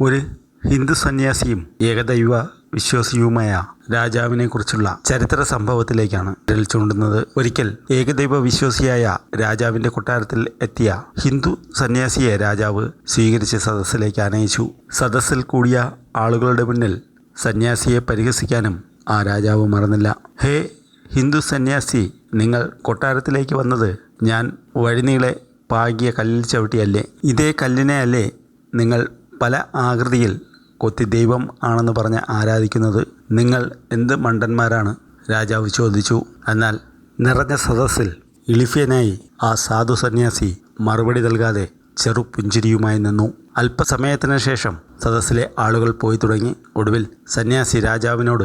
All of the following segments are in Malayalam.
ഒരു ഹിന്ദു സന്യാസിയും ഏകദൈവ വിശ്വാസിയുമായ രാജാവിനെ കുറിച്ചുള്ള ചരിത്ര സംഭവത്തിലേക്കാണ് വിരൽ ചൂണ്ടുന്നത്. ഒരിക്കൽ ഏകദൈവ വിശ്വാസിയായ രാജാവിന്റെ കൊട്ടാരത്തിൽ എത്തിയ ഹിന്ദു സന്യാസിയെ രാജാവ് സ്വീകരിച്ച് സദസ്സിലേക്ക് ആനയിച്ചു. സദസ്സിൽ കൂടിയ ആളുകളുടെ മുന്നിൽ സന്യാസിയെ പരിഹസിക്കാനും ആ രാജാവ് മറന്നില്ല. ഹേ ഹിന്ദു സന്യാസി നിങ്ങൾ കൊട്ടാരത്തിലേക്ക് വന്നത് ഞാൻ വഴിനീളെ പാകിയ കല്ലിൽ ചവിട്ടിയല്ലേ? ഇതേ കല്ലിനെ അല്ലേ നിങ്ങൾ പല ആകൃതിയിൽ കൊത്തി ദൈവം ആണെന്ന് പറഞ്ഞ് ആരാധിക്കുന്നത് നിങ്ങൾ എന്ത് മണ്ടന്മാരാണ്? രാജാവ് ചോദിച്ചു. എന്നാൽ നിറഞ്ഞ സദസ്സിൽ ഇളിഫ്യനായി ആ സാധു സന്യാസി മറുപടി നൽകാതെ ചെറുപുഞ്ചിരിയുമായി നിന്നു. അല്പസമയത്തിന് ശേഷം സദസ്സിലെ ആളുകൾ പോയി തുടങ്ങി. ഒടുവിൽ സന്യാസി രാജാവിനോട്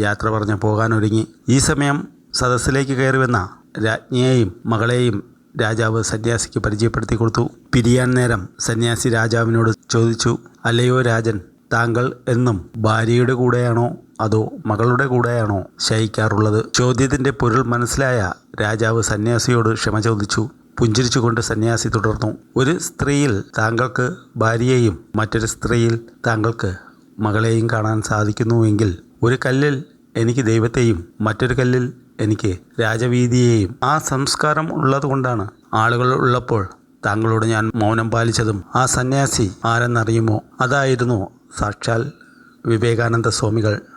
യാത്ര പറഞ്ഞ് പോകാനൊരുങ്ങി. ഈ സമയം സദസ്സിലേക്ക് കയറി വന്ന രാജ്ഞിയെയും മകളെയും രാജാവ് സന്യാസിക്ക് പരിചയപ്പെടുത്തി കൊടുത്തു. പിരിയാൻ നേരം സന്യാസി രാജാവിനോട് ചോദിച്ചു അല്ലയോ രാജൻ താങ്കൾ എന്നും ഭാര്യയുടെ കൂടെയാണോ അതോ മകളുടെ കൂടെയാണോ ശയിക്കാറുള്ളത്? ചോദ്യത്തിന്റെ പൊരുൾ മനസ്സിലായ രാജാവ് സന്യാസിയോട് ക്ഷമ ചോദിച്ചു. പുഞ്ചിരിച്ചുകൊണ്ട് സന്യാസി തുടർന്നു ഒരു സ്ത്രീയിൽ താങ്കൾക്ക് ഭാര്യയെയും മറ്റൊരു സ്ത്രീയിൽ താങ്കൾക്ക് മകളെയും കാണാൻ സാധിക്കുന്നുവെങ്കിൽ ഒരു കല്ലിൽ എനിക്ക് ദൈവത്തെയും മറ്റൊരു കല്ലിൽ എനിക്ക് രാജവീതിയെയും. ആ സംസ്കാരം ഉള്ളതുകൊണ്ടാണ് ആളുകൾ ഉള്ളപ്പോൾ താങ്കളോട് ഞാൻ മൗനം പാലിച്ചതും ആ സന്യാസി ആരെന്നറിയുമോ? അതായിരുന്നു സാക്ഷാൽ വിവേകാനന്ദ സ്വാമികൾ.